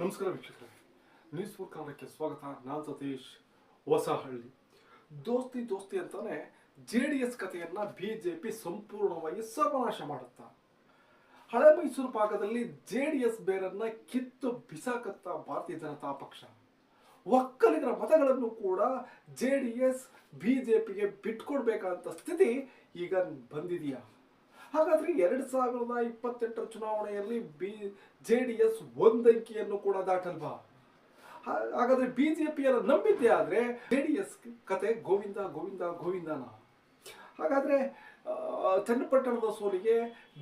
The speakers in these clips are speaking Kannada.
ನಮಸ್ಕಾರ ವೀಕ್ಷಕರೇ. ನ್ಯೂಸ್ ಫೋರ್ ಕನ್ನಡಕ್ಕೆ ಸ್ವಾಗತ. ನಾನು ಸತೀಶ್, ಹೊಸಹಳ್ಳಿ. ದೋಸ್ತಿ ದೋಸ್ತಿ ಅಂತಾನೆ ಜೆ ಡಿ ಎಸ್ ಕಥೆಯನ್ನ ಬಿಜೆಪಿ ಸಂಪೂರ್ಣವಾಗಿ ಸರ್ವನಾಶ ಮಾಡುತ್ತಾ? ಹಳೆ ಮೈಸೂರು ಭಾಗದಲ್ಲಿ ಜೆ ಡಿ ಎಸ್ ಬೇರನ್ನ ಕಿತ್ತು ಬಿಸಾಕತ್ತ ಭಾರತೀಯ ಜನತಾ ಪಕ್ಷ. ಒಕ್ಕಲಿಗರ ಮತಗಳನ್ನು ಕೂಡ ಜೆ ಡಿ ಎಸ್ ಬಿಜೆಪಿಗೆ ಬಿಟ್ಕೊಡ್ಬೇಕಂತ ಸ್ಥಿತಿ ಈಗ ಬಂದಿದೆಯಾ? ಹಾಗಾದ್ರೆ ಎರಡ್ ಸಾವಿರದ ಇಪ್ಪತ್ತೆಂಟರ ಚುನಾವಣೆಯಲ್ಲಿ ಬಿ, ಜೆ ಡಿ ಎಸ್ ಒಂದಂಕಿಯನ್ನು ಕೂಡ ದಾಟಲ್ವಾ? ಬಿ ಹಾಗಾದ್ರೆ ಪಿಯನ್ನು ನಂಬಿದ್ದೆ ಆದ್ರೆ ಜೆ ಡಿ ಎಸ್ ಕತೆ ಗೋವಿಂದ ಗೋವಿಂದ, ಗೋವಿಂದನ. ಹಾಗಾದ್ರೆ ಚನ್ನಪಟ್ಟಣದ ಸೋಲಿಗೆ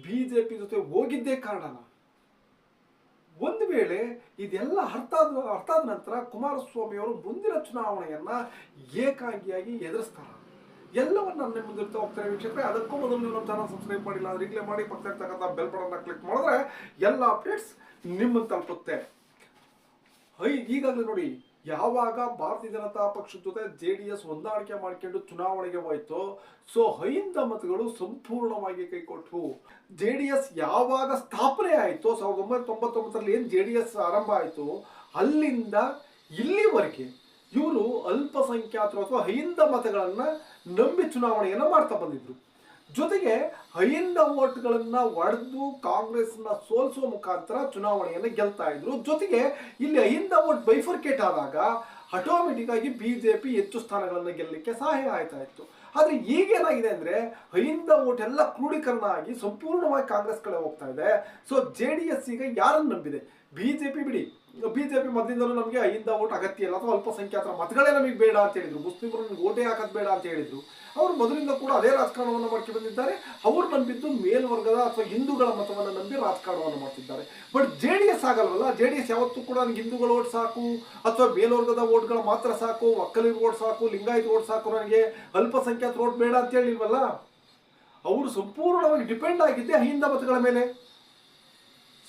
ಬಿಜೆಪಿ ಜೊತೆ ಹೋಗಿದ್ದೇ ಕಾರಣನ. ಒಂದು ವೇಳೆ ಇದೆಲ್ಲ ಅರ್ಥ ಆದ ಅರ್ಥ ಆದ ನಂತರ ಕುಮಾರಸ್ವಾಮಿ ಅವರು ಮುಂದಿನ ಚುನಾವಣೆಯನ್ನ ಏಕಾಂಗಿಯಾಗಿ ಎದುರಿಸ್ತಾರ. ಎಲ್ಲವನ್ನ ನಿಮ್ಮ ಮುಂದೆ ಇರ್ತಾ ಹೋಗ್ತಾರೆ ವೀಕ್ಷಕರೇ ಅದಕ್ಕೂ ಮೊದಲು ನೀವು ನಮ್ಮ ಚಾನಲ್ ಸಬ್ಸ್ಕ್ರೈಬ್ ಮಾಡಿಲ್ಲ, ಅಂದ್ರೆ ಈಗಲೇ ಮಾಡಿ ಪಕ್ಕ ಇರ್ತಕ್ಕಂಥ ಬೆಲ್ ಬಟನ್ನ ಕ್ಲಿಕ್ ಮಾಡಿದ್ರೆ ಎಲ್ಲ ಅಪ್ಡೇಟ್ಸ್ ನಿಮ್ಮನ್ನು ತಲುಪುತ್ತೆ. ಹೈ, ಈಗಾಗಲೇ ನೋಡಿ, ಯಾವಾಗ ಭಾರತೀಯ ಜನತಾ ಪಕ್ಷದ ಜೊತೆ ಜೆ ಡಿ ಎಸ್ ಹೊಂದಾಣಿಕೆ ಮಾಡ್ಕೊಂಡು ಚುನಾವಣೆಗೆ ಹೋಯ್ತು, ಸೊ ಹೈಂದ ಮತಗಳು ಸಂಪೂರ್ಣವಾಗಿ ಕೈಕೊಟ್ವು ಜೆ ಡಿ ಎಸ್ ಯಾವಾಗ ಸ್ಥಾಪನೆ ಆಯಿತು, ಸಾವಿರದ ಒಂಬೈನೂರ ತೊಂಬತ್ತೊಂಬತ್ತರಲ್ಲಿ ಏನು ಜೆ ಡಿ ಎಸ್ ಆರಂಭ ಆಯಿತು, ಅಲ್ಲಿಂದ ಇಲ್ಲಿವರೆಗೆ ಇವರು ಅಲ್ಪಸಂಖ್ಯಾತರು ಅಥವಾ ಹೈಂದ ಮತಗಳನ್ನ ನಂಬಿ ಚುನಾವಣೆಯನ್ನ ಮಾಡ್ತಾ ಬಂದಿದ್ರು. ಜೊತೆಗೆ ಹೈಂದ ಓಟ್ಗಳನ್ನ ಒಡೆದು ಕಾಂಗ್ರೆಸ್ನ ಸೋಲಿಸುವ ಮುಖಾಂತರ ಚುನಾವಣೆಯನ್ನು ಗೆಲ್ತಾ ಇದ್ರು. ಜೊತೆಗೆ ಇಲ್ಲಿ ಅಹಿಂದ ಓಟ್ ಬೈಫರ್ಕೇಟ್ ಆದಾಗ ಆಟೋಮೆಟಿಕ್ ಆಗಿ ಬಿಜೆಪಿ ಹೆಚ್ಚು ಸ್ಥಾನಗಳನ್ನು ಗೆಲ್ಲಲಿಕ್ಕೆ ಸಹಾಯ ಆಯ್ತಾ ಇತ್ತು. ಆದ್ರೆ ಈಗೇನಾಗಿದೆ ಅಂದ್ರೆ ಹೈಂದ ಓಟ್ ಎಲ್ಲ ಕ್ರೂಢೀಕರಣ ಆಗಿ ಸಂಪೂರ್ಣವಾಗಿ ಕಾಂಗ್ರೆಸ್ ಕಡೆ ಹೋಗ್ತಾ ಇದೆ. ಸೊ ಜೆ ಡಿ ಎಸ್ ಈಗ ಯಾರನ್ನು ನಂಬಿದೆ? ಬಿಜೆಪಿ ಬಿಡಿ. ಬಿಜೆಪಿ ಮೊದಲಿಂದಲೂ ನಮಗೆ ಅಹಿಂದ ಓಟ್ ಅಗತ್ಯ ಇಲ್ಲ. ಅಥವಾ ಅಲ್ಪಸಂಖ್ಯಾತರ ಮತಗಳೇ ನಮಗೆ ಬೇಡ ಅಂತ ಹೇಳಿದ್ರು. ಮುಸ್ಲಿಮರು ನಮ್ಗೆ ಓಟೇ ಹಾಕೋದು ಬೇಡ ಅಂತ ಹೇಳಿದ್ರು. ಅವರು ಮೊದಲಿಂದ ಕೂಡ ಅದೇ ರಾಜಕಾರಣವನ್ನು ಮಾಡ್ಕೊಂಡು ಬಂದಿದ್ದಾರೆ. ಅವರು ನಂಬಿದ್ದು ಮೇಲ್ವರ್ಗದ ಅಥವಾ ಹಿಂದೂಗಳ ಮತವನ್ನು ನಂಬಿ ರಾಜಕಾರಣವನ್ನು ಮಾಡ್ತಿದ್ದಾರೆ. ಬಟ್ ಜೆ ಡಿ ಎಸ್ ಆಗಲ್ವಲ್ಲ? ಜೆ ಡಿ ಎಸ್ ಯಾವತ್ತೂ ಕೂಡ ನನಗೆ ಹಿಂದೂಗಳ ಓಟ್ ಸಾಕು, ಅಥವಾ ಮೇಲ್ವರ್ಗದ ಓಟ್ಗಳು ಮಾತ್ರ ಸಾಕು ಒಕ್ಕಲಿಗರ ಓಟ್ ಸಾಕು, ಲಿಂಗಾಯತ ಓಟ್ ಸಾಕು, ನನಗೆ ಅಲ್ಪಸಂಖ್ಯಾತ ಓಟ್ ಬೇಡ ಅಂತ ಹೇಳಿಲ್ವಲ್ಲ? ಅವರು ಸಂಪೂರ್ಣವಾಗಿ ಡಿಪೆಂಡ್ ಆಗಿದ್ದೆ ಅಹಿಂದ ಮತಗಳ ಮೇಲೆ.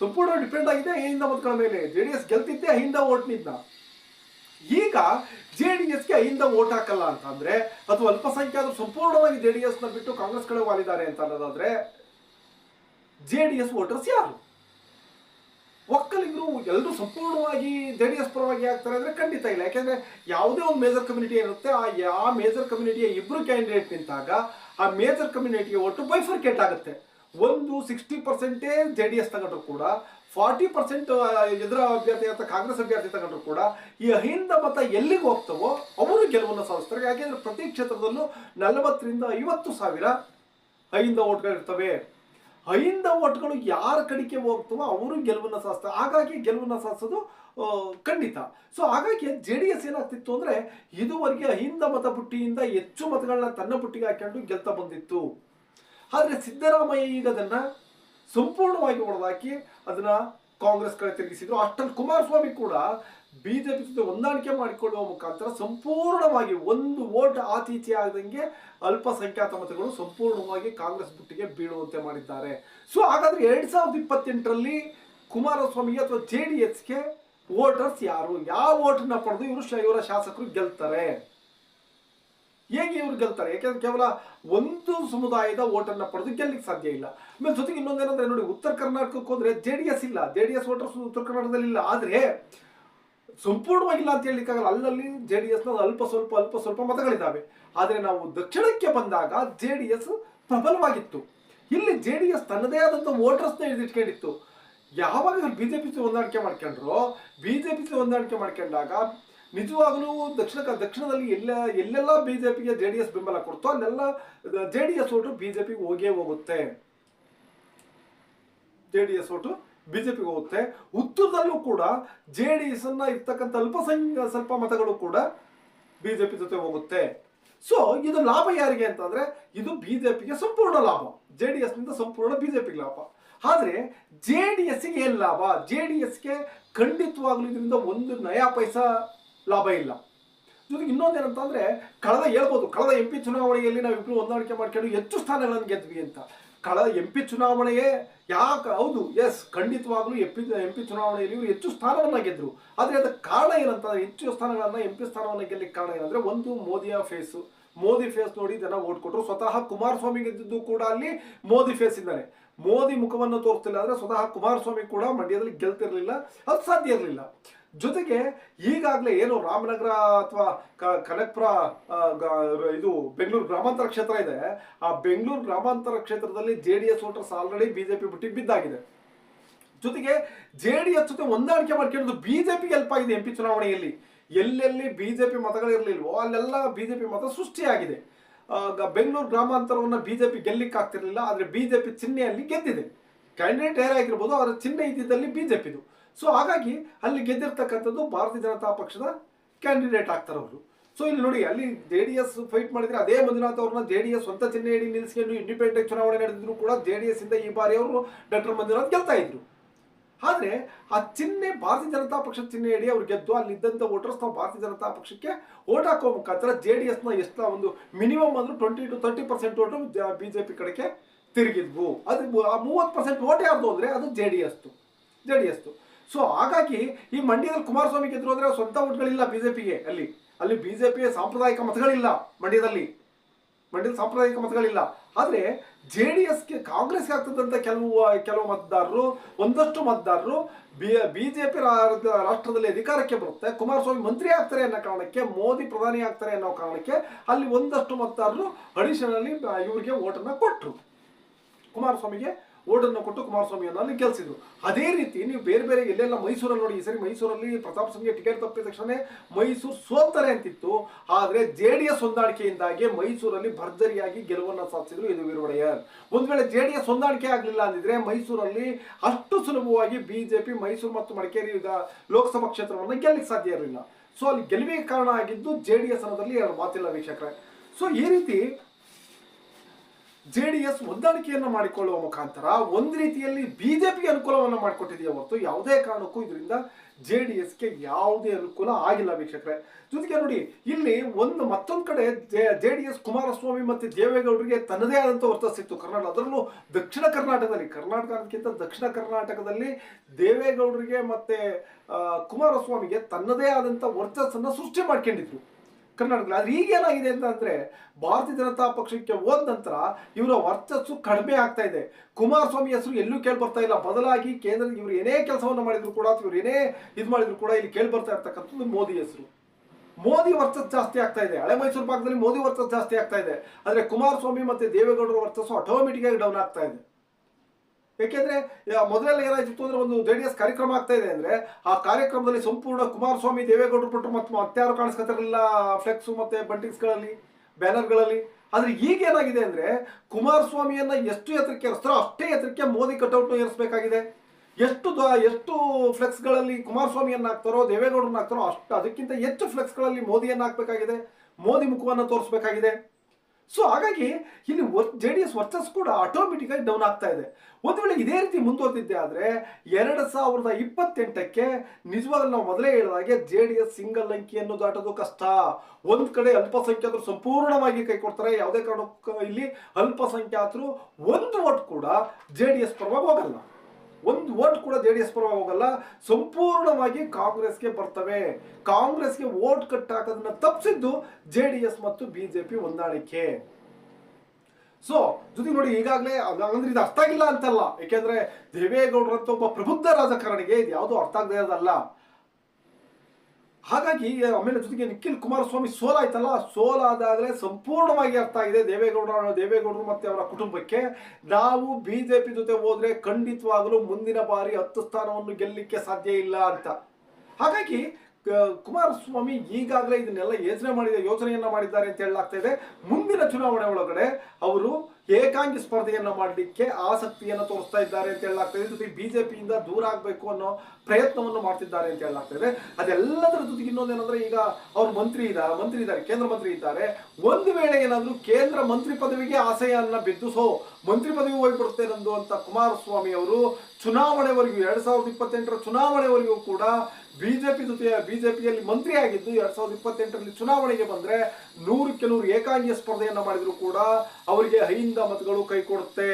ಸಂಪೂರ್ಣ ಡಿಪೆಂಡ್ ಆಗಿದೆ ಅಹಿಂದ ಮತಗಳ ಮೇಲೆ. ಜೆ ಡಿ ಎಸ್ ಗೆಲ್ತಿದ್ದೆ, ಅಹಿಂದ ಓಟ್ನಿಂದ ಈಗ ಜೆ ಡಿ ಎಸ್ಗೆ ಅಹಿಂದ ಓಟ್ ಹಾಕಲ್ಲ ಅಂತಂದ್ರೆ ಅಥವಾ ಅಲ್ಪಸಂಖ್ಯಾತರು ಸಂಪೂರ್ಣವಾಗಿ ಜೆ ಡಿ ಎಸ್ನ ಬಿಟ್ಟು ಕಾಂಗ್ರೆಸ್ ಕಡೆ ವಾಲಿದ್ದಾರೆ ಅಂತ ಅನ್ನೋದಾದ್ರೆ ಜೆ ಡಿ ಎಸ್ ವೋಟರ್ಸ್ ಯಾರು? ಒಕ್ಕಲಿಗರು ಎಲ್ಲರೂ ಸಂಪೂರ್ಣವಾಗಿ ಜೆ ಡಿ ಎಸ್ ಪರವಾಗಿ ಆಗ್ತಾರೆ ಅಂದ್ರೆ ಖಂಡಿತ ಇಲ್ಲ. ಯಾಕೆಂದ್ರೆ ಯಾವುದೇ ಒಂದು ಮೇಜರ್ ಕಮ್ಯುನಿಟಿ ಇರುತ್ತೆ ಆ ಯಾ ಮೇಜರ್ ಕಮ್ಯುನಿಟಿಯ ಇಬ್ರು ಕ್ಯಾಂಡಿಡೇಟ್ ನಿಂತಾಗ, ಆ ಮೇಜರ್ ಕಮ್ಯುನಿಟಿಯ ಒಟ್ಟು ಬೈಫರ್ಕೇಟ್ ಆಗುತ್ತೆ. ಒಂದು ಸಿಕ್ಸ್ಟಿ ಪರ್ಸೆಂಟೇ ಜೆ ಡಿ ಎಸ್ ತಗೊಂಡ್ರು ಕೂಡ ಫಾರ್ಟಿ ಪರ್ಸೆಂಟ್ ಎದುರ ಅಭ್ಯರ್ಥಿ ಅಂತ ಕಾಂಗ್ರೆಸ್ ಅಭ್ಯರ್ಥಿ ತಗೊಂಡ್ರು ಕೂಡ, ಈ ಅಹಿಂದ ಮತ ಎಲ್ಲಿಗೆ ಹೋಗ್ತವೋ ಅವರು ಗೆಲುವನ್ನು ಸಾಧಿಸ್ತಾರೆ. ಯಾಕೆಂದ್ರೆ ಪ್ರತಿ ಕ್ಷೇತ್ರದಲ್ಲೂ ನಲವತ್ತರಿಂದ ಐವತ್ತು ಸಾವಿರ ಅಹಿಂದ ಓಟ್ಗಳಿರ್ತವೆ ಅಹಿಂದ ಓಟ್ಗಳು ಯಾರ ಕಡೆಗೆ ಹೋಗ್ತವೋ ಅವರು ಗೆಲುವನ್ನು ಸಾಧಿಸ್ತಾರೆ. ಹಾಗಾಗಿ ಗೆಲುವನ್ನು ಸಾಧಿಸೋದು ಖಂಡಿತ. ಸೊ ಹಾಗಾಗಿ ಜೆ ಡಿ ಎಸ್ ಏನಾಗ್ತಿತ್ತು ಅಂದ್ರೆ, ಇದುವರೆಗೆ ಅಹಿಂದ ಮತ ಬುಟ್ಟಿಯಿಂದ ಹೆಚ್ಚು ಮತಗಳನ್ನ ತನ್ನ ಬುಟ್ಟಿಗೆ ಹಾಕೊಂಡು ಗೆಲ್ತಾ ಬಂದಿತ್ತು. ಆದ್ರೆ ಸಿದ್ದರಾಮಯ್ಯ ಈಗ ಅದನ್ನ ಸಂಪೂರ್ಣವಾಗಿ ಹೊಡೆದಾಕಿ ಅದನ್ನ ಕಾಂಗ್ರೆಸ್ ಕಡೆ ತಿರುಗಿಸಿದ್ರು. ಅಷ್ಟರಲ್ಲಿ ಕುಮಾರಸ್ವಾಮಿ ಕೂಡ ಬಿಜೆಪಿ ಜೊತೆ ಹೊಂದಾಣಿಕೆ ಮಾಡಿಕೊಳ್ಳುವ ಮುಖಾಂತರ ಸಂಪೂರ್ಣವಾಗಿ ಒಂದು ವೋಟ್ ಆತೀಚೆ ಆಗದಂಗೆ ಅಲ್ಪಸಂಖ್ಯಾತ ಮತಗಳು ಸಂಪೂರ್ಣವಾಗಿ ಕಾಂಗ್ರೆಸ್ ಬುಟ್ಟಿಗೆ ಬೀಳುವಂತೆ ಮಾಡಿದ್ದಾರೆ. ಸೊ ಹಾಗಾದ್ರೆ ಎರಡ್ ಸಾವಿರದ ಇಪ್ಪತ್ತೆಂಟರಲ್ಲಿ ಕುಮಾರಸ್ವಾಮಿಗೆ ಅಥವಾ ಜೆ ಡಿ ಎಸ್ಗೆ ವೋಟರ್ಸ್ ಯಾರು? ಯಾವ ವೋಟನ್ನ ಪಡೆದು ಇವರು ಇವರ ಶಾಸಕರು ಗೆಲ್ತಾರೆ? ಹೇಗೆ ಇವ್ರು ಗೆಲ್ತಾರೆ? ಯಾಕೆಂದ್ರೆ ಕೇವಲ ಒಂದು ಸಮುದಾಯದ ಓಟನ್ನು ಪಡೆದು ಗೆಲ್ಲಕ್ಕೆ ಸಾಧ್ಯ ಇಲ್ಲ. ಆಮೇಲೆ ಜೊತೆಗೆ ಇನ್ನೊಂದೇನಂದ್ರೆ ನೋಡಿ, ಉತ್ತರ ಕರ್ನಾಟಕಕ್ಕೆ ಹೋದ್ರೆ ಜೆ ಡಿ ಎಸ್ ಇಲ್ಲ. ಜೆ ಡಿ ಎಸ್ ವೋಟರ್ಸ್ ಉತ್ತರ ಕರ್ನಾಟಕದಲ್ಲಿ ಇಲ್ಲ. ಆದ್ರೆ ಸಂಪೂರ್ಣವಾಗಿಲ್ಲ ಅಂತ ಹೇಳಲಿಕ್ಕಾಗಲ್ಲ ಅಲ್ಲಲ್ಲಿ ಜೆ ಡಿ ಎಸ್ನ ಅಲ್ಪ ಸ್ವಲ್ಪ ಅಲ್ಪ ಸ್ವಲ್ಪ ಮತಗಳಿದ್ದಾವೆ. ಆದರೆ ನಾವು ದಕ್ಷಿಣಕ್ಕೆ ಬಂದಾಗ ಜೆ ಡಿ ಎಸ್ ಪ್ರಬಲವಾಗಿತ್ತು. ಇಲ್ಲಿ ಜೆ ಡಿ ಎಸ್ ತನ್ನದೇ ಆದಂಥ ವೋಟರ್ಸ್ನ ಹಿಡಿದಿಟ್ಕೊಂಡಿತ್ತು. ಯಾವಾಗ ಇವ್ರು ಬಿಜೆಪಿ ಹೊಂದಾಣಿಕೆ ಮಾಡ್ಕೊಂಡ್ರು? ಬಿಜೆಪಿ ಹೊಂದಾಣಿಕೆ ಮಾಡ್ಕೊಂಡಾಗ ನಿಜವಾಗ್ಲೂ ದಕ್ಷಿಣ ದಕ್ಷಿಣದಲ್ಲಿ ಎಲ್ಲ ಎಲ್ಲೆಲ್ಲ ಬಿ ಜೆ ಡಿ ಎಸ್ ಬೆಂಬಲ ಕೊಡ್ತೋ ಅಲ್ಲೆಲ್ಲ ಜೆ ಡಿ ಎಸ್ ಓಟು ಪಿಗೆ ಹೋಗೇ ಹೋಗುತ್ತೆ. ಜೆ ಡಿ ಎಸ್ ಓಟು ಬಿಜೆಪಿಗೆ ಹೋಗುತ್ತೆ. ಉತ್ತರದಲ್ಲೂ ಕೂಡ ಜೆ ಡಿ ಎಸ್ ಅನ್ನ ಇರ್ತಕ್ಕಂಥ ಅಲ್ಪಸಂಖ್ಯ ಸ್ವಲ್ಪ ಮತಗಳು ಕೂಡ ಬಿಜೆಪಿ ಜೊತೆ ಹೋಗುತ್ತೆ. ಸೊ ಇದು ಲಾಭ ಯಾರಿಗೆ ಅಂತಂದ್ರೆ, ಇದು ಬಿಜೆಪಿಗೆ ಸಂಪೂರ್ಣ ಲಾಭ. ಜೆ ಡಿ ಎಸ್ನಿಂದ ಸಂಪೂರ್ಣ ಪಿಗೆ ಲಾಭ. ಆದ್ರೆ ಜೆ ಡಿ ಎಸ್ಗೆ ಏನು ಲಾಭ? ಜೆ ಡಿ ಎಸ್ಗೆ ಖಂಡಿತವಾಗ್ಲೂ ಇದರಿಂದ ಒಂದು ನಯಾ ಪೈಸಾ ಲಾಭ ಇಲ್ಲ. ಜೊತೆಗೆ ಇನ್ನೊಂದೇನಂತಂದ್ರೆ ಕಳೆದ ಹೇಳ್ಬೋದು, ಕಳೆದ ಎಂ ಪಿ ಚುನಾವಣೆಯಲ್ಲಿ ನಾವಿಬ್ರು ಹೊಂದಾಣಿಕೆ ಮಾಡ್ಕೊಂಡು ಹೆಚ್ಚು ಸ್ಥಾನಗಳನ್ನು ಗೆದ್ವಿ ಅಂತ. ಕಳೆದ ಎಂ ಪಿ ಚುನಾವಣೆಯೇ ಯಾಕೆ, ಹೌದು ಎಸ್ ಖಂಡಿತವಾಗ್ಲೂ ಎಂ ಪಿ ಎಂ ಪಿ ಚುನಾವಣೆಯಲ್ಲಿ ಇವರು ಹೆಚ್ಚು ಸ್ಥಾನವನ್ನ ಗೆದ್ರು. ಆದ್ರೆ ಅದಕ್ಕೆ ಕಾರಣ ಏನಂತ ಹೆಚ್ಚು ಸ್ಥಾನಗಳನ್ನ ಎಂ ಪಿ ಸ್ಥಾನವನ್ನ ಗೆಲ್ಲಕ್ಕೆ ಕಾರಣ ಏನಂದ್ರೆ, ಒಂದು ಮೋದಿಯ ಫೇಸು ಮೋದಿ ಫೇಸ್ ನೋಡಿ ಜನ ಓಟ್ ಕೊಟ್ಟರು ಸ್ವತಃ ಕುಮಾರಸ್ವಾಮಿ ಗೆದ್ದಿದ್ದು ಕೂಡ ಅಲ್ಲಿ ಮೋದಿ ಫೇಸ್ ಇದ್ದಾರೆ ಮೋದಿ ಮುಖವನ್ನು ತೋರಿಸ್ತಿಲ್ಲ ಅಂದ್ರೆ ಸ್ವತಃ ಕುಮಾರಸ್ವಾಮಿ ಕೂಡ ಮಂಡ್ಯದಲ್ಲಿ ಗೆಲ್ತಿರಲಿಲ್ಲ. ಅದು ಸಾಧ್ಯ ಇರಲಿಲ್ಲ. ಜೊತೆಗೆ ಈಗಾಗಲೇ ಏನು ರಾಮನಗರ ಅಥವಾ ಕನಕಪುರ ಇದು ಬೆಂಗಳೂರು ಗ್ರಾಮಾಂತರ ಕ್ಷೇತ್ರ ಇದೆ, ಆ ಬೆಂಗಳೂರು ಗ್ರಾಮಾಂತರ ಕ್ಷೇತ್ರದಲ್ಲಿ J D S voters already BJP ಬಿಟ್ಟು ಬಿದ್ದಾಗಿದೆ. ಜೊತೆಗೆ ಜೆ ಡಿ ಎಸ್ ಜೊತೆ ಹೊಂದಾಣಿಕೆ ಮಾಡ್ಕೊಂಡು ಬಿಜೆಪಿಗೆ ಹೆಲ್ಪ್ ಆಗಿದೆ ಎಂ ಪಿ ಚುನಾವಣೆಯಲ್ಲಿ. ಎಲ್ಲೆಲ್ಲಿ ಬಿಜೆಪಿ ಮತಗಳಿರಲಿಲ್ವೋ ಅಲ್ಲೆಲ್ಲ ಬಿಜೆಪಿ ಮತ ಸೃಷ್ಟಿಯಾಗಿದೆ. ಬೆಂಗಳೂರು ಗ್ರಾಮಾಂತರವನ್ನು ಬಿಜೆಪಿ ಪಿ ಆಗ್ತಿರ್ಲಿಲ್ಲ, ಆದರೆ ಬಿಜೆಪಿ ಚಿಹ್ನೆಯಲ್ಲಿ ಗೆದ್ದಿದೆ. ಕ್ಯಾಂಡಿಡೇಟ್ ಯಾರಾಗಿರ್ಬೋದು ಅವರ ಚಿಹ್ನೆ ಇದ್ದಿದ್ದಲ್ಲಿ ಬಿಜೆಪಿದು ಸೊ ಹಾಗಾಗಿ ಅಲ್ಲಿ ಗೆದ್ದಿರ್ತಕ್ಕಂಥದ್ದು ಭಾರತೀಯ ಜನತಾ ಪಕ್ಷದ ಕ್ಯಾಂಡಿಡೇಟ್ ಆಗ್ತಾರೆ ಅವರು. ಸೊ ಇಲ್ಲಿ ನೋಡಿ, ಅಲ್ಲಿ ಜೆ ಡಿ ಎಸ್ ಫೈಟ್ ಮಾಡಿದ್ರೆ ಅದೇ ಮಂಜುನಾಥ್ ಅವ್ರನ್ನ ಜೆ ಡಿ ಎಸ್ ಸ್ವಂತ ಚಿಹ್ನೆಯಡಿ ನಿಲ್ಲಿಸಿಕೊಂಡು ಇಂಡಿಪೆಂಡೆಂಟ್ ಚುನಾವಣೆ ನಡೆದಿದ್ರು ಕೂಡ ಜೆ ಡಿ ಎಸ್ ಇಂದ ಈ ಬಾರಿ ಅವರು ಡಾಕ್ಟರ್ ಮಂಜುನಾಥ್ ಗೆಲ್ತಾ ಇದ್ರು. ಆದರೆ ಆ ಚಿಹ್ನೆ ಭಾರತೀಯ ಜನತಾ ಪಕ್ಷದ ಚಿಹ್ನೆಯಡಿ ಅವ್ರು ಗೆದ್ದು ಅಲ್ಲಿದ್ದಂಥ ವೋಟರ್ಸ್ ನಾವು ಭಾರತೀಯ ಜನತಾ ಪಕ್ಷಕ್ಕೆ ಓಟ್ ಹಾಕೋ ಮುಖಾಂತರ ಜೆ ಡಿ ಎಸ್ನ ಎಷ್ಟ ಒಂದು ಮಿನಿಮಮ್ ಅಂದ್ರೆ twenty to thirty percent vote BJP ಕಡೆಗೆ ತಿರುಗಿದ್ವು. ಅದು ಆ ಮೂವತ್ತು ಪರ್ಸೆಂಟ್ ಓಟ್ ಯಾರ್ದು ಅಂದ್ರೆ ಅದು ಜೆ ಡಿ ಎಸ್ತು ಜೆ ಡಿ ಎಸ್ದು ಸೊ ಹಾಗಾಗಿ ಈ ಮಂಡ್ಯದಲ್ಲಿ ಕುಮಾರಸ್ವಾಮಿ ಗೆದ್ರು ಅಂದರೆ ಸ್ವಂತ ಓಟ್ಗಳಿಲ್ಲ ಬಿಜೆಪಿಗೆ ಅಲ್ಲಿ. ಅಲ್ಲಿ ಬಿಜೆಪಿಯ ಸಾಂಪ್ರದಾಯಿಕ ಮತಗಳಿಲ್ಲ ಮಂಡ್ಯದಲ್ಲಿ. ಮಂಡ್ಯದ ಸಾಂಪ್ರದಾಯಿಕ ಮತಗಳಿಲ್ಲ. ಆದರೆ ಜೆ ಡಿ ಎಸ್ಗೆ ಕಾಂಗ್ರೆಸ್ಗೆ ಆಗ್ತದಂತ ಕೆಲವು ಕೆಲವು ಮತದಾರರು, ಒಂದಷ್ಟು ಮತದಾರರು ಬಿ, ಬಿಜೆಪಿ ರಾಷ್ಟ್ರದಲ್ಲಿ ಅಧಿಕಾರಕ್ಕೆ ಬರುತ್ತೆ. ಕುಮಾರಸ್ವಾಮಿ ಮಂತ್ರಿ ಆಗ್ತಾರೆ ಅನ್ನೋ ಕಾರಣಕ್ಕೆ, ಮೋದಿ ಪ್ರಧಾನಿ ಆಗ್ತಾರೆ ಅನ್ನೋ ಕಾರಣಕ್ಕೆ ಅಲ್ಲಿ ಒಂದಷ್ಟು ಮತದಾರರು ಅಡಿಷನಲ್ಲಿ ಇವರಿಗೆ ಓಟನ್ನು ಕೊಟ್ಟರು ಕುಮಾರಸ್ವಾಮಿಗೆ ಓಟನ್ನು ಕೊಟ್ಟು ಕುಮಾರಸ್ವಾಮಿಯನ್ನು ಅಲ್ಲಿ ಗೆಲ್ಸಿದ್ರು. ಅದೇ ರೀತಿ ನೀವು ಬೇರೆ ಬೇರೆ ಎಲ್ಲೆಲ್ಲ ಮೈಸೂರಲ್ಲಿ ನೋಡಿ, ಈ ಸರಿ ಮೈಸೂರಲ್ಲಿ ಪ್ರತಾಪ್ ಸಿಂಗ್ಗೆ ಟಿಕೆಟ್ ತಪ್ಪಿದ ತಕ್ಷಣ ಮೈಸೂರು ಸೋಲ್ತಾರೆ ಅಂತಿತ್ತು. ಆದರೆ ಜೆ ಡಿ ಎಸ್ ಹೊಂದಾಣಿಕೆಯಿಂದಾಗಿ ಮೈಸೂರಲ್ಲಿ ಭರ್ಜರಿಯಾಗಿ ಗೆಲುವನ್ನು ಸಾಧಿಸಿದ್ರು ಇದು ವೀರೊಡೆಯರ್ ಒಂದು ವೇಳೆ ಜೆ ಡಿ ಎಸ್ ಹೊಂದಾಣಿಕೆ ಆಗಲಿಲ್ಲ ಅಂದಿದ್ರೆ ಮೈಸೂರಲ್ಲಿ ಅಷ್ಟು ಸುಲಭವಾಗಿ ಬಿಜೆಪಿ ಮೈಸೂರು ಮತ್ತು ಮಡಿಕೇರಿ ಲೋಕಸಭಾ ಕ್ಷೇತ್ರವನ್ನು ಗೆಲ್ಲಕ್ಕೆ ಸಾಧ್ಯ ಇರಲಿಲ್ಲ. ಸೊ ಅಲ್ಲಿ ಗೆಲುವಿಗೆ ಕಾರಣ ಆಗಿದ್ದು ಜೆ ಡಿ ಎಸ್ ಅನ್ನೋದ್ರಲ್ಲಿ ಮಾತಿಲ್ಲ ವೀಕ್ಷಕರೇ. ಸೊ ಈ ರೀತಿ ಜೆ ಡಿ ಎಸ್ ಹೊಂದಾಣಿಕೆಯನ್ನು ಮಾಡಿಕೊಳ್ಳುವ ಮುಖಾಂತರ ಒಂದು ರೀತಿಯಲ್ಲಿ ಬಿಜೆಪಿ ಅನುಕೂಲವನ್ನು ಮಾಡಿಕೊಟ್ಟಿದೆಯೇ ಹೊರತು ಯಾವುದೇ ಕಾರಣಕ್ಕೂ ಇದರಿಂದ ಜೆ ಡಿ ಎಸ್ಗೆ ಯಾವುದೇ ಅನುಕೂಲ ಆಗಿಲ್ಲ ವೀಕ್ಷಕರೇ. ಜೊತೆಗೆ ನೋಡಿ, ಇಲ್ಲಿ ಒಂದು ಮತ್ತೊಂದು ಕಡೆ ಜೆ ಡಿ ಎಸ್ ಕುಮಾರಸ್ವಾಮಿ ಮತ್ತು ದೇವೇಗೌಡರಿಗೆ ತನ್ನದೇ ಆದಂಥ ಸಿಕ್ತು. ಕರ್ನಾಟಕ, ಅದರಲ್ಲೂ ದಕ್ಷಿಣ ಕರ್ನಾಟಕದಲ್ಲಿ ಕರ್ನಾಟಕಕ್ಕಿಂತ ದಕ್ಷಿಣ ಕರ್ನಾಟಕದಲ್ಲಿ ದೇವೇಗೌಡರಿಗೆ ಮತ್ತೆ ಕುಮಾರಸ್ವಾಮಿಗೆ ತನ್ನದೇ ಆದಂಥ ವರ್ಚಸ್ಸನ್ನು ಸೃಷ್ಟಿ ಮಾಡ್ಕೊಂಡಿದ್ರು. ಕರ್ನಾಟಕದಲ್ಲಿ. ಆದ್ರೆ ಈಗ ಏನಾಗಿದೆ ಅಂತ ಅಂದ್ರೆ ಭಾರತೀಯ ಜನತಾ ಪಕ್ಷಕ್ಕೆ ಹೋದ ನಂತರ ಇವರ ವರ್ಚಸ್ಸು ಕಡಿಮೆ ಆಗ್ತಾ ಇದೆ. ಕುಮಾರಸ್ವಾಮಿ ಹೆಸರು ಎಲ್ಲೂ ಕೇಳಿ ಬರ್ತಾ ಇಲ್ಲ. ಬದಲಾಗಿ ಕೇಂದ್ರ ಇವರು ಏನೇ ಕೆಲಸವನ್ನು ಮಾಡಿದ್ರು ಕೂಡ ಅಥವಾ ಇವರು ಏನೇ ಇದು ಮಾಡಿದ್ರು ಕೂಡ ಇಲ್ಲಿ ಕೇಳಿ ಬರ್ತಾ ಇರ್ತಕ್ಕಂಥದ್ದು ಮೋದಿ ಹೆಸರು. ಮೋದಿ ವರ್ಚಸ್ ಜಾಸ್ತಿ ಆಗ್ತಾ ಇದೆ. ಹಳೆ ಮೈಸೂರು ಭಾಗದಲ್ಲಿ ಮೋದಿ ವರ್ಚಸ್ ಜಾಸ್ತಿ ಆಗ್ತಾ ಇದೆ. ಆದ್ರೆ ಕುಮಾರಸ್ವಾಮಿ ಮತ್ತೆ ದೇವೇಗೌಡರ ವರ್ಚಸ್ಸು ಆಟೋಮೆಟಿಕ್ ಆಗಿ ಡೌನ್ ಆಗ್ತಾ ಇದೆ. ಯಾಕೆಂದ್ರೆ ಯಾ- ಮೊದಲೆಲ್ಲ ಏನಾಗಿತ್ತು ಅಂದ್ರೆ ಒಂದು ಜೆ ಡಿ ಎಸ್ ಕಾರ್ಯಕ್ರಮ ಆಗ್ತಾ ಇದೆ ಅಂದ್ರೆ, ಆ ಕಾರ್ಯಕ್ರಮದಲ್ಲಿ ಸಂಪೂರ್ಣ ಕುಮಾರಸ್ವಾಮಿ, ದೇವೇಗೌಡರು ಬಿಟ್ಟು ಮತ್ತೆ ಮತ್ತಾರು ಕಾಣಿಸ್ಕೊತಿರಲಿಲ್ಲ ಫ್ಲೆಕ್ಸ್ ಮತ್ತೆ ಬಂಟಿಂಗ್ಸ್ಗಳಲ್ಲಿ, ಬ್ಯಾನರ್ಗಳಲ್ಲಿ. ಆದ್ರೆ ಈಗ ಏನಾಗಿದೆ ಅಂದ್ರೆ, ಕುಮಾರಸ್ವಾಮಿಯನ್ನ ಎಷ್ಟು ಎತ್ತರಕ್ಕೆ ಏರಿಸ್ತಾರೋ ಅಷ್ಟೇ ಎತ್ತರಕ್ಕೆ ಮೋದಿ ಕಟೌಟ್ ಏರಿಸಬೇಕಾಗಿದೆ. ಎಷ್ಟು ಎಷ್ಟು ಫ್ಲೆಕ್ಸ್ಗಳಲ್ಲಿ ಕುಮಾರಸ್ವಾಮಿಯನ್ನ ಹಾಕ್ತಾರೋ, ದೇವೇಗೌಡರನ್ನ ಹಾಕ್ತಾರೋ ಅಷ್ಟು ಅದಕ್ಕಿಂತ ಹೆಚ್ಚು ಫ್ಲೆಕ್ಸ್ಗಳಲ್ಲಿ ಮೋದಿಯನ್ನ ಹಾಕ್ಬೇಕಾಗಿದೆ. ಮೋದಿ ಮುಖವನ್ನು ತೋರಿಸ್ಬೇಕಾಗಿದೆ. ಸೊ ಹಾಗಾಗಿ ಇಲ್ಲಿ ಜೆ ಡಿ ಎಸ್ ವರ್ಚಸ್ ಕೂಡ ಆಟೋಮೆಟಿಕ್ ಆಗಿ ಡೌನ್ ಆಗ್ತಾ ಇದೆ. ಒಂದು ವೇಳೆ ಇದೇ ರೀತಿ ಮುಂದುವರೆದಿದ್ದೆ ಆದರೆ, ಎರಡು ಸಾವಿರದ ಇಪ್ಪತ್ತೆಂಟಕ್ಕೆ ನಿಜವಾಗ್ಲೂ ನಾವು ಮೊದಲೇ ಹೇಳಿದಾಗೆ ಜೆ ಡಿ ಎಸ್ ಸಿಂಗಲ್ ಅಂಕಿಯನ್ನು ದಾಟೋದು ಕಷ್ಟ. ಒಂದು ಕಡೆ ಅಲ್ಪಸಂಖ್ಯಾತರು ಸಂಪೂರ್ಣವಾಗಿ ಕೈ ಕೊಡ್ತಾರೆ. ಯಾವುದೇ ಕಾರಣಕ್ಕೂ ಇಲ್ಲಿ ಅಲ್ಪಸಂಖ್ಯಾತರು ಒಂದು ಓಟ್ ಕೂಡ ಜೆ ಡಿ ಎಸ್ ಪರವಾಗಿ ಹೋಗಲ್ಲ. ಒಂದು ವೋಟ್ ಕೂಡ ಜೆ ಡಿ ಎಸ್ ಪರವಾಗಿ ಹೋಗಲ್ಲ, ಸಂಪೂರ್ಣವಾಗಿ ಕಾಂಗ್ರೆಸ್ಗೆ ಬರ್ತವೆ. ಕಾಂಗ್ರೆಸ್ಗೆ ವೋಟ್ ಕಟ್ ಹಾಕೋದನ್ನ ತಪ್ಪಿಸಿದ್ದು ಜೆ ಡಿ ಎಸ್ ಮತ್ತು ಬಿಜೆಪಿ ಹೊಂದಾಣಿಕೆ. ಸೊ ಜೊತೆಗೆ ನೋಡಿ, ಈಗಾಗಲೇ ಅಂದ್ರೆ ಇದು ಅರ್ಥ ಆಗಿಲ್ಲ ಅಂತಲ್ಲ. ಯಾಕೆಂದ್ರೆ ದೇವೇಗೌಡರಂತ ಒಬ್ಬ ಪ್ರಬುದ್ಧ ರಾಜಕಾರಣಿಗೆ ಇದು ಯಾವುದು ಅರ್ಥ ಆಗದೇ ಇರೋದಲ್ಲ. ಹಾಗಾಗಿ ಆಮೇಲೆ ಜೊತೆಗೆ ನಿಖಿಲ್ ಕುಮಾರಸ್ವಾಮಿ ಸೋಲಾಯ್ತಲ್ಲ? ಸೋಲಾದಾಗಲೇ ಸಂಪೂರ್ಣವಾಗಿ ಅರ್ಥ ಆಗಿದೆ. ದೇವೇಗೌಡ ದೇವೇಗೌಡರು ಮತ್ತೆ ಅವರ ಕುಟುಂಬಕ್ಕೆ. ನಾವು ಬಿಜೆಪಿ ಜೊತೆ ಹೋದ್ರೆ ಖಂಡಿತವಾಗಲೂ ಮುಂದಿನ ಬಾರಿ ಹತ್ತು ಸ್ಥಾನವನ್ನು ಗೆಲ್ಲಲಿಕ್ಕೆ ಸಾಧ್ಯ ಇಲ್ಲ ಅಂತ. ಹಾಗಾಗಿ ಕುಮಾರಸ್ವಾಮಿ ಈಗಾಗಲೇ ಇದನ್ನೆಲ್ಲ ಯೋಚನೆ ಮಾಡಿದ ಯೋಚನೆಯನ್ನ ಮಾಡಿದ್ದಾರೆ ಅಂತ ಹೇಳಲಾಗ್ತಾ ಇದೆ. ಮುಂದಿನ ಚುನಾವಣೆ ಒಳಗಡೆ ಅವರು ಏಕಾಂಗಿ ಸ್ಪರ್ಧೆಯನ್ನು ಮಾಡಲಿಕ್ಕೆ ಆಸಕ್ತಿಯನ್ನು ತೋರಿಸ್ತಾ ಇದ್ದಾರೆ ಅಂತ ಹೇಳಲಾಗ್ತದೆ. ಜೊತೆಗೆ ಬಿಜೆಪಿಯಿಂದ ದೂರ ಆಗಬೇಕು ಅನ್ನೋ ಪ್ರಯತ್ನವನ್ನು ಮಾಡ್ತಿದ್ದಾರೆ ಅಂತ ಹೇಳಲಾಗ್ತದೆ. ಅದೆಲ್ಲದರ ಜೊತೆಗೆ ಇನ್ನೊಂದೇನಂದ್ರೆ ಈಗ ಅವರು ಮಂತ್ರಿ ಇದ್ದಾರೆ ಮಂತ್ರಿ ಇದ್ದಾರೆ, ಕೇಂದ್ರ ಮಂತ್ರಿ ಇದ್ದಾರೆ. ಒಂದು ವೇಳೆ ಏನಾದರೂ ಕೇಂದ್ರ ಮಂತ್ರಿ ಪದವಿಗೆ ಆಸೆಯನ್ನ ಬಿದ್ದು, ಸೋ ಮಂತ್ರಿ ಪದವಿ ಹೋಗಿಬಿಡುತ್ತೆ ನಂದು ಅಂತ ಕುಮಾರಸ್ವಾಮಿ ಅವರು, ಚುನಾವಣೆವರೆಗೂ, ಎರಡ್ ಸಾವಿರದ ಇಪ್ಪತ್ತೆಂಟರ ಚುನಾವಣೆವರೆಗೂ ಕೂಡ ಬಿಜೆಪಿ ಜೊತೆ ಬಿಜೆಪಿಯಲ್ಲಿ ಮಂತ್ರಿ ಆಗಿದ್ದು ಎರಡ್ ಸಾವಿರದ ಇಪ್ಪತ್ತೆಂಟರಲ್ಲಿ ಚುನಾವಣೆಗೆ ಬಂದ್ರೆ ನೂರಕ್ಕೆ ನೂರು ಏಕಾಂಗಿ ಸ್ಪರ್ಧೆಯನ್ನ ಮಾಡಿದ್ರು ಕೂಡ ಅವರಿಗೆ ಹೈಯಿಂದ ಮತಗಳು ಕೈ ಕೊಡುತ್ತೆ.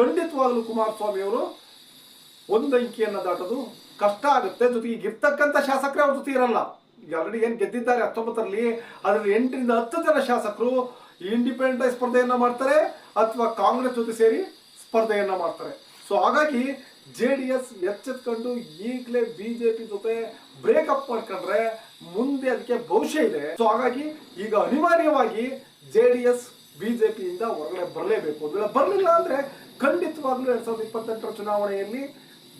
ಖಂಡಿತವಾಗಲೂ ಕುಮಾರಸ್ವಾಮಿ ಅವರು ಒಂದು ಅಂಕಿಯನ್ನ ದಾಟೋದು ಕಷ್ಟ ಆಗುತ್ತೆ. ಜೊತೆಗೆ ಇರ್ತಕ್ಕಂಥ ಶಾಸಕರೇ ಅವ್ರ ಜೊತೆ ಇರಲ್ಲ. ಆಲ್ರೆಡಿ ಏನು ಗೆದ್ದಿದ್ದಾರೆ ಹತ್ತೊಂಬತ್ತರಲ್ಲಿ, ಅದರಲ್ಲಿ ಎಂಟರಿಂದ ಹತ್ತು ಜನ ಶಾಸಕರು ಇಂಡಿಪೆಂಡೆಂಟ್ ಸ್ಪರ್ಧೆಯನ್ನ ಮಾಡ್ತಾರೆ, ಅಥವಾ ಕಾಂಗ್ರೆಸ್ ಜೊತೆ ಸೇರಿ ಸ್ಪರ್ಧೆಯನ್ನ ಮಾಡ್ತಾರೆ. ಸೊ ಹಾಗಾಗಿ ಜೆ ಡಿ ಎಸ್ ಎಚ್ಚೆತ್ಕೊಂಡು ಈಗಲೇ ಬಿಜೆಪಿ ಜೊತೆ ಬ್ರೇಕಪ್ ಮಾಡ್ಕೊಂಡ್ರೆ ಮುಂದೆ ಅದಕ್ಕೆ ಭವಿಷ್ಯ ಇದೆ. ಸೊ ಹಾಗಾಗಿ ಈಗ ಅನಿವಾರ್ಯವಾಗಿ ಜೆ ಡಿ ಎಸ್ ಬಿಜೆಪಿಯಿಂದ ಹೊರಗಡೆ ಬರಲೇಬೇಕು. ಒಂದು ಬರಲಿಲ್ಲ ಅಂದ್ರೆ ಖಂಡಿತವಾಗ್ಲೂ ಎರಡ್ ಸಾವಿರದ ಇಪ್ಪತ್ತೆಂಟರ ಚುನಾವಣೆಯಲ್ಲಿ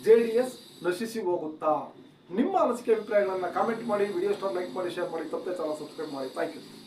ಜೆ ಡಿ ಎಸ್ ನಶಿಸಿ ಹೋಗುತ್ತಾ? ನಿಮ್ಮ ಅನಿಸಿಕೆ ಅಭಿಪ್ರಾಯಗಳನ್ನ ಕಾಮೆಂಟ್ ಮಾಡಿ ವಿಡಿಯೋ ಸ್ಟಾರ್ ಲೈಕ್ ಮಾಡಿ ಶೇರ್ ಮಾಡಿ ತಪ್ಪೇ ಚಾನಲ್ ಸಬ್ಸ್ಕ್ರೈಬ್ ಮಾಡಿ. Thank you